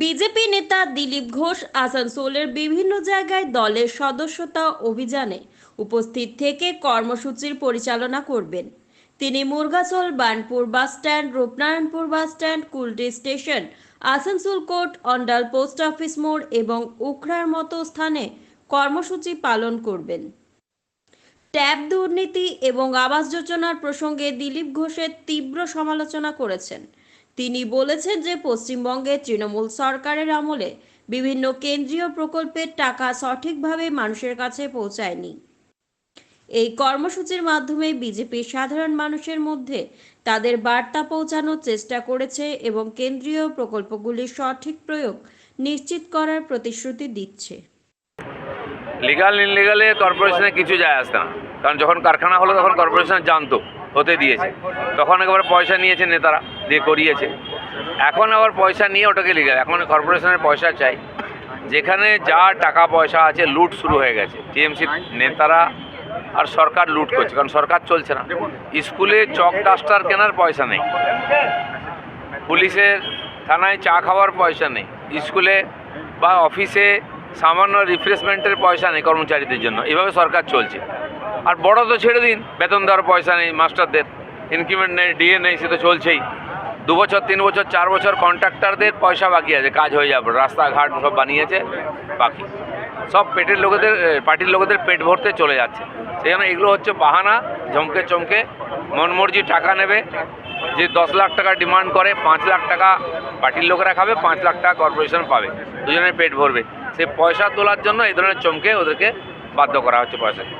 BJP নেতা দিলীপ ঘোষ আসানসোলের বিভিন্ন জায়গায় দলের সদস্যতা অভিযানে উপস্থিত থেকে কর্মসূচির পরিচালনা করবেন। তিনি Murgasol Burnpur bus stand, Rupnarayanpur bus stand, Kulti station, Asansol court, Andal post office মোড় এবং উখড়ার মতো স্থানে কর্মসূচি পালন করবেন। ট্যাব দুর্নীতি এবং আবাস যোজনার প্রসঙ্গে দিলীপ ঘোষের তীব্র সমালোচনা করেছেন। তিনি বলেছেন যে পশ্চিমবঙ্গে তৃণমূল সরকারের আমলে বিভিন্ন কেন্দ্রীয় প্রকল্পের টাকা সঠিকভাবে মানুষের কাছে পৌঁছায়নি। এই কর্মসূচির মাধ্যমে বিজেপি সাধারণ মানুষের মধ্যে তাদের বার্তা পৌঁছানোর চেষ্টা করেছে এবং কেন্দ্রীয় প্রকল্পগুলির সঠিক প্রয়োগ নিশ্চিত করার প্রতিশ্রুতি দিচ্ছে। লিগাল ইনলিগালে কর্পোরেশনে কিছু যায় আসতে না। কারণ যখন কারখানা হলো তখন কর্পোরেশন জানতো। হতে দিয়েছে। তখন একবার পয়সা নিয়েছে নেতারা, দিয়ে করিয়েছে। এখন আবার পয়সা নিয়ে ওটাকে লিগাল এখন কর্পোরেশনের পয়সা চাই। যেখানে যা টাকা পয়সা আছে, লুট শুরু হয়ে গেছে। টিএমসি নেতারা আর সরকার লুট করছে, কারণ সরকার চলছে না। স্কুলে চক ডাস্টার কেনার পয়সা নেই। পুলিশের থানায় চা খাওয়ার পয়সা নেই। স্কুলে বা অফিসে সামান্য রিফ্রেশমেন্টের পয়সা নেই কর্মচারীদের জন্য। এভাবে সরকার চলছে। আর বড় তো ছেড়ে দিন। বেতন দেওয়ার পয়সা নেই মাস্টারদের ইনক্রিমেন্ট নেই ডিএ নেই, সে তো চলছেই। দু বছর, তিন বছর, চার বছর কন্ট্রাক্টারদের পয়সা বাকি আছে, কাজ হয়ে যাবে। রাস্তাঘাট সব বানিয়েছে, বাকি। সব পেটের লোকেদের পার্টির লোকেদের পেট ভরতে চলে যাচ্ছে। সেই জন্য এগুলো হচ্ছে বাহানা চমকে চমকে। মনমর্জি টাকা নেবে। যে দশ লাখ টাকা ডিমান্ড করে, পাঁচ লাখ টাকা পার্টির লোকেরা খাবে, পাঁচ লাখ টাকা কর্পোরেশন পাবে। দুজনের পেট ভরবে। সেই পয়সা তোলার জন্য এই ধরনের চমকে ওদেরকে বাধ্য করা হচ্ছে পয়সা